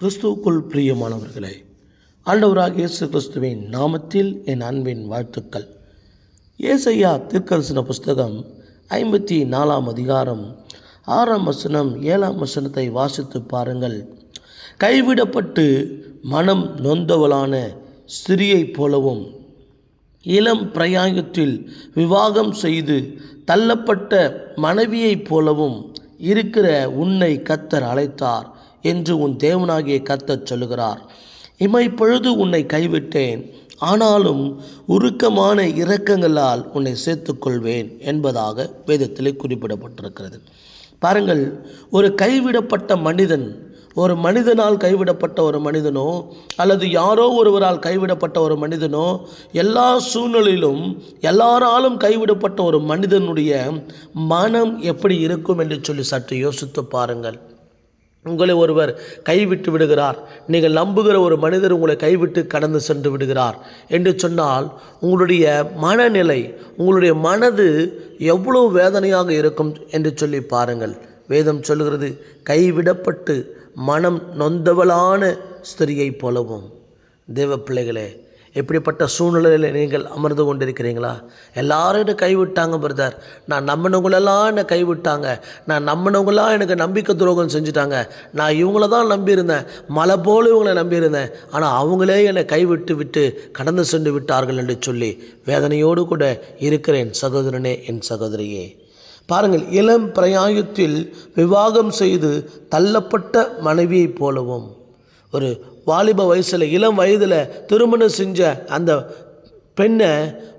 கிறிஸ்துவுக்குள் பிரியமானவர்களே ஆண்டவராக இயேசு கிறிஸ்துவின் நாமத்தில் என் அன்பின் வாழ்த்துக்கள். ஏசையா தீர்க்கரசன புஸ்தகம் ஐம்பத்தி நாலாம் அதிகாரம் ஆறாம் வசனம் ஏழாம் வசனத்தை வாசித்து பாருங்கள். கைவிடப்பட்டு மனம் நொந்தவளான ஸ்திரியைப் போலவும் இளம் பிரயாயத்தில் விவாகம் செய்து தள்ளப்பட்ட மனைவியைப் போலவும் இருக்கிற உன்னை கத்தர் அழைத்தார். என்று உன் தேவனாகிய கத்தச் சொல்லுகிறார். இமைப்பொழுது உன்னை கைவிட்டேன். ஆனாலும் உருக்கமான இரக்கங்களால் உன்னை சேர்த்துக்கொள்வேன் என்பதாக வேதத்திலே குறிப்பிடப்பட்டிருக்கிறது. பாருங்கள் ஒரு கைவிடப்பட்ட மனிதன் ஒரு மனிதனால் கைவிடப்பட்ட ஒரு மனிதனோ அல்லது யாரோ ஒருவரால் கைவிடப்பட்ட ஒரு மனிதனோ எல்லா சூழ்நிலையிலும் எல்லாராலும் கைவிடப்பட்ட ஒரு மனிதனுடைய மனம் எப்படி இருக்கும் என்று சொல்லி சற்று யோசித்து பாருங்கள். உங்களை ஒருவர் கைவிட்டு விடுகிறார். நீங்கள் நம்புகிற ஒரு மனிதர் உங்களை கைவிட்டு கடந்து சென்று விடுகிறார். என்று சொன்னால் உங்களுடைய மனநிலை உங்களுடைய மனது எவ்வளவு வேதனையாக இருக்கும் என்று சொல்லி பாருங்கள். வேதம் சொல்கிறது கைவிடப்பட்டு மனம் நொந்தவளான ஸ்திரியைப் போலவும். தேவ பிள்ளைகளே எப்படிப்பட்ட சூழ்நிலையில் நீங்கள் அமர்ந்து கொண்டிருக்கிறீங்களா? எல்லாரும் என்னை கைவிட்டாங்க பிரதர் நான் நம்பினவங்களெல்லாம் என்னை கைவிட்டாங்க. நான் நம்பினவங்களாம் எனக்கு நம்பிக்கை துரோகம் செஞ்சுட்டாங்க. நான் இவங்கள தான் நம்பியிருந்தேன். மலை போல் இவங்களை நம்பியிருந்தேன். ஆனால் அவங்களே என்னை கைவிட்டு விட்டு கடந்து சென்று விட்டார்கள் என்று சொல்லி வேதனையோடு கூட இருக்கிறேன் சகோதரனே என் சகோதரியே. பாருங்கள் இளம் பிரயாயத்தில் விவாகம் செய்து தள்ளப்பட்ட மனைவியைப் போலவும் ஒரு வாலிப வயசில் இளம் வயதில் திருமணம் செஞ்ச அந்த பெண்ணை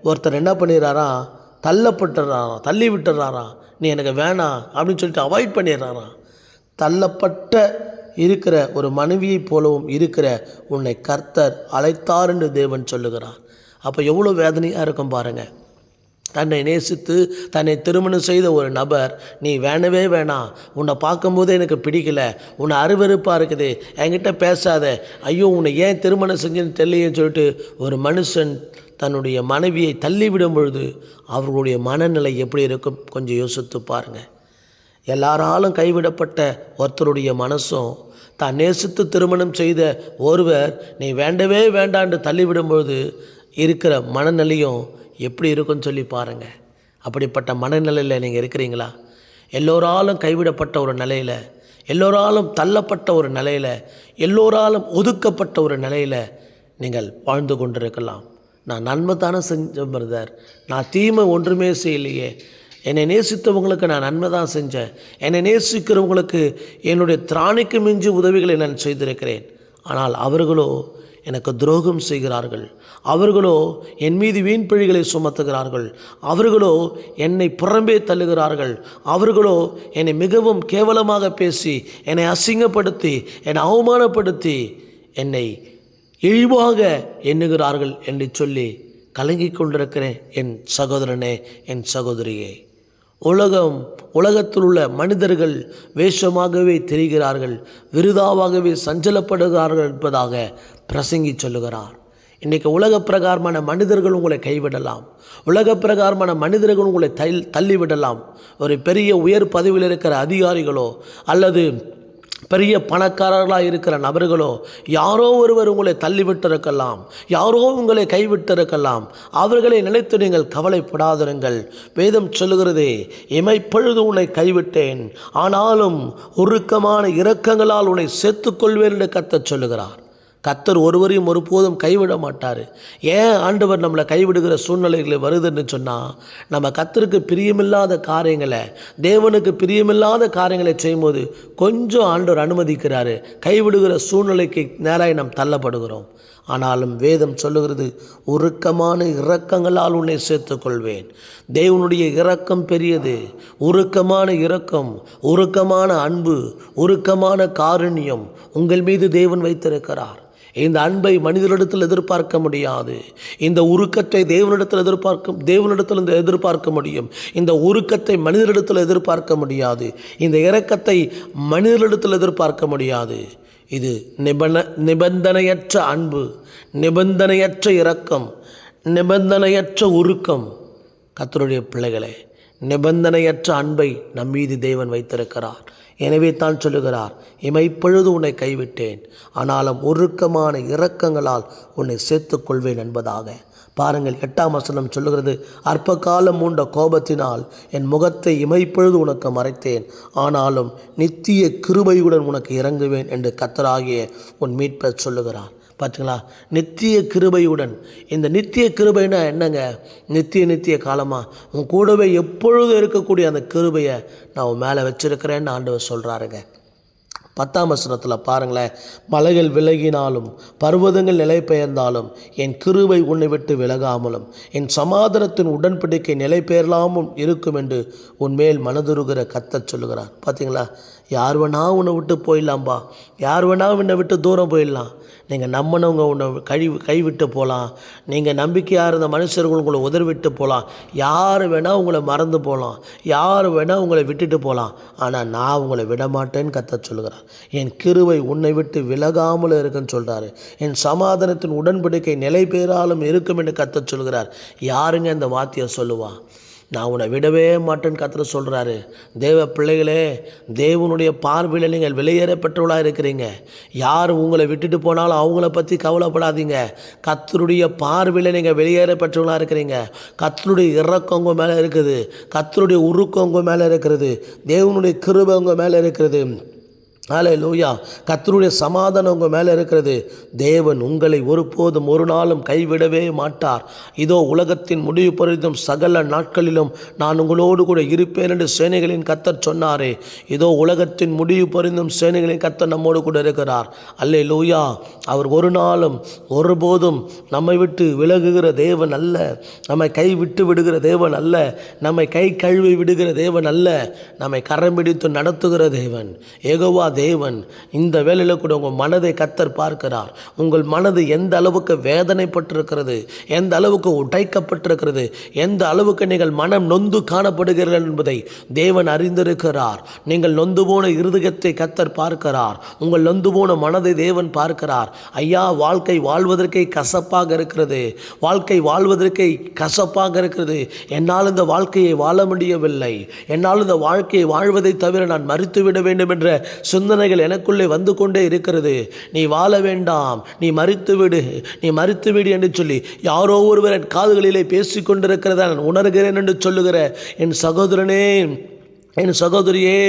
ஒருத்தர் என்ன பண்ணிடுறாராம் தள்ளப்பட்டுறாராம் தள்ளி விட்டுறாராம் நீ எனக்கு வேணாம் அப்படின்னு சொல்லிட்டு அவாய்ட் பண்ணிடுறாராம். தள்ளப்பட்ட இருக்கிற ஒரு மனைவியைப் போலவும் இருக்கிற உன்னை கர்த்தர் அழைத்தார் என்று தேவன் சொல்லுகிறார். அப்போ எவ்வளோ வேதனையாக இருக்கும் பாருங்கள் தன்னை நேசித்து தன்னை திருமணம் செய்த ஒரு நபர் நீ வேணவே வேணாம். உன்னை பார்க்கும்போதே எனக்கு பிடிக்கல. உன்னை அருவருப்பாக இருக்குது. என்கிட்ட பேசாத. ஐயோ உன்னை ஏன் திருமணம் செஞ்சுன்னு தெரியலையேன்னு சொல்லிட்டு ஒரு மனுஷன் தன்னுடைய மனைவியை தள்ளிவிடும் பொழுது அவர்களுடைய மனநிலை எப்படி இருக்கும்? கொஞ்சம் யோசித்து பாருங்கள் எல்லாராலும் கைவிடப்பட்ட ஒருத்தருடைய மனசும் தான் நேசித்து திருமணம் செய்த ஒருவர் நீ வேண்டவே வேண்டான்னு தள்ளிவிடும்பொழுது இருக்கிற மனநிலையும் எப்படி இருக்குன்னு சொல்லி பாருங்கள் அப்படிப்பட்ட மனநிலையில் நீங்கள் இருக்கிறீங்களா? எல்லோராலும் கைவிடப்பட்ட ஒரு நிலையில் எல்லோராலும் தள்ளப்பட்ட ஒரு நிலையில் எல்லோராலும் ஒதுக்கப்பட்ட ஒரு நிலையில் நீங்கள் வாழ்ந்து கொண்டிருக்கலாம். நான் நன்மை தானே செஞ்சேன் பிரதர். நான் தீமை ஒன்றுமே செய்யலையே. என்னை நேசித்தவங்களுக்கு நான் நன்மை தான் செஞ்சேன். என்னை நேசிக்கிறவங்களுக்கு என்னுடைய திராணிக்கு மிஞ்சி உதவிகளை நான் செய்திருக்கிறேன். ஆனால் அவர்களோ எனக்கு துரோகம் செய்கிறார்கள். அவர்களோ என் மீது வீண் பிழைகளை சுமத்துகிறார்கள். அவர்களோ என்னை புறம்பே தள்ளுகிறார்கள். அவர்களோ என்னை மிகவும் கேவலமாக பேசி என்னை அசிங்கப்படுத்தி என்னை அவமானப்படுத்தி என்னை இழிவாக எண்ணுகிறார்கள் என்று சொல்லி கலங்கிக் கொண்டிருக்கிறேன். என் சகோதரனே என் சகோதரியே. உலகம் உலகத்தில் உள்ள மனிதர்கள் வேஷமாகவே தெரிகிறார்கள் விருதாவாகவே சஞ்சலப்படுகிறார்கள் என்பதாக பிரசங்கி சொல்லுகிறார். இன்றைக்கு உலக பிரகாரமான மனிதர்கள் உங்களை கைவிடலாம். உலக பிரகாரமான மனிதர்கள் உங்களை தைல் தள்ளிவிடலாம். ஒரு பெரிய உயர் பதவியில் இருக்கிற அதிகாரிகளோ அல்லது பெரிய பணக்காரர்களாக இருக்கிற நபர்களோ யாரோ ஒருவர் உங்களை தள்ளிவிட்டிருக்கலாம். யாரோ உங்களை கைவிட்டிருக்கலாம். அவர்களை நினைத்து நீங்கள் கவலைப்படாதிருங்கள். வேதம் சொல்லுகிறதே இமைப்பொழுது உன்னை கைவிட்டேன். ஆனாலும் உருக்கமான இரக்கங்களால் உன்னை சேர்த்துக்கொள்வேன் என்று கத்தச் சொல்லுகிறார். கத்தர் ஒருவரையும் ஒருபோதும் கைவிட மாட்டார். ஏன் ஆண்டவர் நம்மளை கைவிடுகிற சூழ்நிலைகளை வருதுன்னு சொன்னால் நம்ம கத்தருக்கு பிரியமில்லாத காரியங்களை தேவனுக்கு பிரியமில்லாத காரியங்களை செய்யும்போது கொஞ்சம் ஆண்டவர் அனுமதிக்கிறாரு. கைவிடுகிற சூழ்நிலைக்கு நேராக நாம் தள்ளப்படுகிறோம். ஆனாலும் வேதம் சொல்லுகிறது உருக்கமான இரக்கங்களால் உன்னை சேர்த்துக்கொள்வேன். தேவனுடைய இரக்கம் பெரியது. உருக்கமான இரக்கம் உருக்கமான அன்பு உருக்கமான காருண்யம் உங்கள் மீது தேவன் வைத்திருக்கிறார். இந்த அன்பை மனிதனிடத்தில் எதிர்பார்க்க முடியாது. இந்த உருக்கத்தை தேவனிடத்தில் எதிர்பார்க்க தேவனிடத்தில் எதிர்பார்க்க முடியும். இந்த உருக்கத்தை மனிதனிடத்தில் எதிர்பார்க்க முடியாது. இந்த இரக்கத்தை மனிதனிடத்தில் எதிர்பார்க்க முடியாது. இது நிபன நிபந்தனையற்ற அன்பு நிபந்தனையற்ற இரக்கம் நிபந்தனையற்ற உருக்கம். கத்தருடைய பிள்ளைகளே நிபந்தனையற்ற அன்பை நம் மீது தேவன் வைத்திருக்கிறார். எனவே தான் சொல்லுகிறார் இமைப்பொழுது உன்னை கைவிட்டேன். ஆனாலும் உருக்கமான இரக்கங்களால் உன்னை சேர்த்து கொள்வேன் என்பதாக. பாருங்கள் எட்டாம் வசனம் சொல்லுகிறது அற்ப காலம் மூண்ட கோபத்தினால் என் முகத்தை இமைப்பொழுது உனக்கு மறைத்தேன். ஆனாலும் நித்திய கிருபையுடன் உனக்கு இறங்குவேன் என்று கத்தராகிய உன் மீட்பர் சொல்லுகிறார். பார்த்தீங்களா நித்திய கிருபையுடன். இந்த நித்திய கிருபைனா என்னங்க? நித்திய நித்திய காலமாக உன் கூடவே எப்பொழுதும் இருக்கக்கூடிய அந்த கிருபையை நான் உன் மேலே வச்சுருக்கிறேன்னு ஆண்டவர் சொல்கிறாருங்க பத்தாம் வசனத்தில் பாருங்களேன். மலைகள் விலகினாலும் பர்வதங்கள் நிலை பெயர்ந்தாலும் என் கிருவை உன்னை விட்டு விலகாமலும் என் சமாதானத்தின் உடன்படிக்கை நிலை பெயரலாமும் இருக்கும் என்று உன்மேல் மனதுருகிற கத்தச் சொல்லுகிறார். பார்த்தீங்களா யார் வேணா உன்னை விட்டு போயிடலாம்பா. யார் வேணா உன்னை விட்டு தூரம் போயிடலாம். நீங்கள் நம்பினவங்க உன்னை கழி கைவிட்டு போகலாம் நீங்கள் நம்பிக்கையாக இருந்த மனுஷர்கள் உங்களை உதறிவிட்டு போகலாம் யார் வேணால் உங்களை மறந்து போகலாம் யார் வேணால் உங்களை விட்டுட்டு போகலாம் ஆனால் நான் உங்களை விடமாட்டேன்னு கத்த சொல்லுகிறார். என் கிருவை உன்னை விட்டு விலகாமல் இருக்குன்னு சொல்கிறாரு என் சமாதானத்தின் உடன்படிக்கை நிலை பெயராலும் இருக்கும் என்று கத்த சொல்கிறார் யாருங்க இந்த வார்த்தையை சொல்லுவா? நான் உன்னை விடவே மாட்டேன்னு கத்திர சொல்கிறாரு தேவ பிள்ளைகளே தேவனுடைய பார்வையில் நீங்கள் வெளியேற பெற்றவளாக இருக்கிறீங்க. யார் உங்களை விட்டுட்டு போனாலும் அவங்கள பற்றி கவலைப்படாதீங்க. கத்தருடைய பார்வையில் நீங்கள் வெளியேற பெற்றவளாக இருக்கிறீங்க. கத்தருடைய இறக்கம் உங்கள் மேலே இருக்குது. கத்தருடைய உருக்கம் உங்கள் மேலே இருக்கிறது. தேவனுடைய கிருபை உங்கள் மேலே இருக்கிறது. ஆலே லூயா கத்தருடைய சமாதானம் உங்கள் மேலே இருக்கிறது. தேவன் உங்களை ஒருபோதும் ஒரு நாளும் கைவிடவே மாட்டார். இதோ உலகத்தின் முடிவு பொருந்தும் சகல நாட்களிலும் நான் உங்களோடு கூட இருப்பேன் என்று சேனைகளின் கத்தர் சொன்னாரே. இதோ உலகத்தின் முடிவு பொருந்தும் சேனைகளின் கத்தர் நம்மோடு கூட இருக்கிறார். அல்லே லூயா அவர் ஒரு நாளும் ஒருபோதும் நம்மை விட்டு விலகுகிற தேவன் அல்ல. நம்மை கை விட்டு விடுகிற தேவன் அல்ல. நம்மை கை கழுவி விடுகிற தேவன் அல்ல. நம்மை கரம் பிடித்து நடத்துகிற தேவன். ஏகோவா தேவன் இந்த வேலையில் கூட உங்கள் மனதை கத்தர் பார்க்கிறார். உங்கள் மனது எந்த அளவுக்கு வேதனைப்பட்டிருக்கிறது எந்த அளவுக்கு உடைக்கப்பட்டிருக்கிறது எந்த அளவுக்கு நீங்கள் மனம் நொந்து காணப்படுகிறீர்கள் என்பதை தேவன் அறிந்திருக்கிறார். நீங்கள் நொந்து போன இருதயத்தை கத்தர் பார்க்கிறார். உங்கள் நொந்து போன மனதை தேவன் பார்க்கிறார். ஐயா வாழ்க்கை வாழ்வதற்கே கசப்பாக இருக்கிறது. வாழ்க்கை வாழ்வதற்கே கசப்பாக இருக்கிறது. என்னால் இந்த வாழ்க்கையை வாழ முடியவில்லை. என்னால் இந்த வாழ்க்கையை வாழ்வதை தவிர நான் மறித்துவிட வேண்டும் என்ற சிந்தனைகள் எனக்குள்ளே வந்து கொண்டே இருக்கிறது. நீ வாழ வேண்டாம். நீ மறித்து விடு நீ மறித்துவிடு என்று சொல்லி யாரோ ஒருவர் என் காதுகளிலே பேசிக்கொண்டிருக்கிறதா நான் உணர்கிறேன் என்று சொல்லுகிற என் சகோதரனே என் சகோதரியே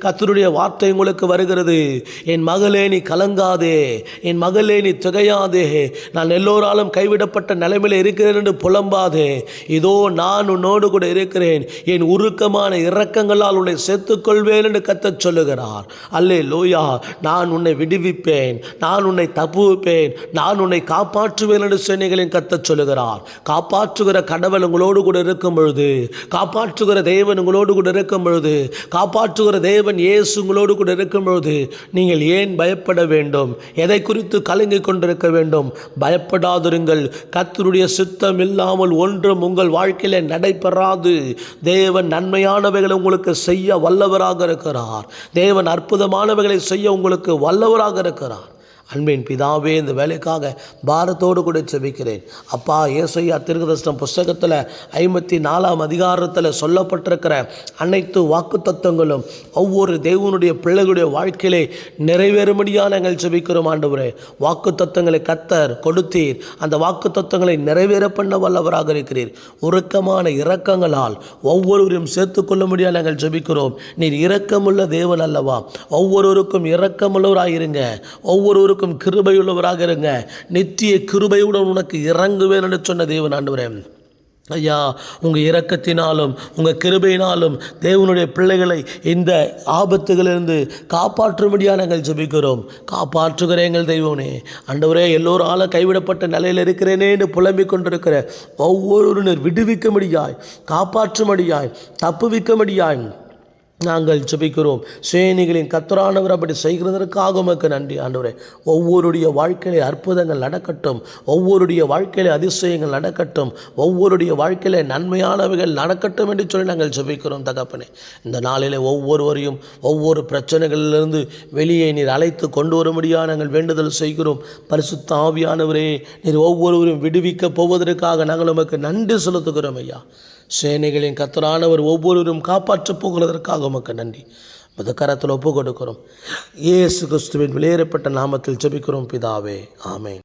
கத்தருடைய வார்த்தை உங்களுக்கு வருகிறது. என் மகளே நீ கலங்காதே. என் மகளே நீ திகையாதே. நான் எல்லோராலும் கைவிடப்பட்ட நிலைமையில் இருக்கிறேன் என்று புலம்பாதே. இதோ நான் உன்னோடு கூட இருக்கிறேன். என் உருக்கமான இரக்கங்களால் உன்னை சேர்த்துக்கொள்வேன் என்று கத்தச் சொல்லுகிறார். அல்லே லோயா நான் உன்னை விடுவிப்பேன். நான் உன்னை தப்புவிப்பேன். நான் உன்னை காப்பாற்றுவேன் என்று சேனைகளின் கத்தச் சொல்லுகிறார். காப்பாற்றுகிற கடவுள் உங்களோடு கூட இருக்கும் பொழுது காப்பாற்றுகிற தேவன் உங்களோடு கூட இருக்கும் பொழுது காப்பாற்றுகிற தேவன் இயேசு உங்களோடு கூட இருக்கும் பொழுது நீங்கள் ஏன் பயப்பட வேண்டும்? எதை குறித்து கலங்கிக் கொண்டிருக்க வேண்டும்? பயப்படாதிருங்கள். கத்தருடைய சித்தம் இல்லாமல் ஒன்றும் உங்கள் வாழ்க்கையில நடைபெறாது. தேவன் நன்மையானவைகளை உங்களுக்கு செய்ய வல்லவராக இருக்கிறார். தேவன் அற்புதமானவைகளை செய்ய உங்களுக்கு வல்லவராக இருக்கிறார். அன்பின் பிதாவே இந்த வேலைக்காக பாரத்தோடு கூட செபிக்கிறேன். அப்பா ஏசையா திருகதர்ஷ்டம் புஸ்தகத்தில் ஐம்பத்தி நாலாம் அதிகாரத்தில் சொல்லப்பட்டிருக்கிற அனைத்து வாக்கு தத்துவங்களும் ஒவ்வொரு தேவனுடைய பிள்ளைகளுடைய வாழ்க்கையிலே நிறைவேறும்படியாக நாங்கள் செபிக்கிறோம் ஆண்டவரே. வாக்கு தத்துவங்களை கத்தர் கொடுத்தீர். அந்த வாக்கு தத்துவங்களை நிறைவேற பண்ண வல்லவராக இருக்கிறீர். உருக்கமான இரக்கங்களால் ஒவ்வொருவரையும் சேர்த்துக்கொள்ளும்படியாக நாங்கள் ஜெபிக்கிறோம் நீர் இரக்கமுள்ள தேவன் அல்லவா? ஒவ்வொருவருக்கும் இரக்கமுள்ளவராயிருங்க. ஒவ்வொருவருக்கும் கிருபையுள்ளவராக இருங்க. நித்திய கிருபையுடன் உனக்கு இறங்குவேன் என்று சொன்ன தேவன் ஆண்டுவரேன் ஐயா உங்கள் இரக்கத்தினாலும் உங்கள் கிருபையினாலும் தேவனுடைய பிள்ளைகளை இந்த ஆபத்துகளிலிருந்து காப்பாற்றும்படியாக நாங்கள் ஜபிக்கிறோம். காப்பாற்றுகிற எங்கள் தெய்வனே அண்டவரே எல்லோரால கைவிடப்பட்ட நிலையில் இருக்கிறேனே என்று புலம்பிக் கொண்டிருக்கிற ஒவ்வொருவரும் விடுவிக்கும்படியாய் காப்பாற்றும்படியாய் தப்புவிக்கும்படியாய் நாங்கள் ஜெபிக்கிறோம். சேனிகளின் கத்தரானவர் அப்படி செய்கிறதற்காக உமக்கு நன்றி. ஆண்டவரே ஒவ்வொருடைய வாழ்க்கையிலே அற்புதங்கள் நடக்கட்டும். ஒவ்வொருடைய வாழ்க்கையிலே அதிசயங்கள் நடக்கட்டும். ஒவ்வொருடைய வாழ்க்கையிலே நன்மையானவைகள் நடக்கட்டும் என்று சொல்லி நாங்கள் ஜெபிக்கிறோம் தகப்பனே. இந்த நாளிலே ஒவ்வொருவரையும் ஒவ்வொரு பிரச்சனைகளிலிருந்து வெளியே நீர் அழைத்து கொண்டு வரும்படியாக நாங்கள் வேண்டுதல் செய்கிறோம். பரிசுத்த ஆவியானவரே நீர் ஒவ்வொருவரையும் விடுவிக்கப் போவதற்காக நாங்கள் உமக்கு நன்றி செலுத்துகிறோம் ஐயா. சேனைகளின் கத்தரானவர் ஒவ்வொருவரும் காப்பாற்றப் போகிறதற்காக உமக்கு நன்றி. முத கரத்தில் ஒப்பு கொடுக்கிறோம் ஏசு கிறிஸ்துவின் வெளியேறப்பட்ட நாமத்தில் ஜெபிக்கிறோம் பிதாவே. ஆமேன்.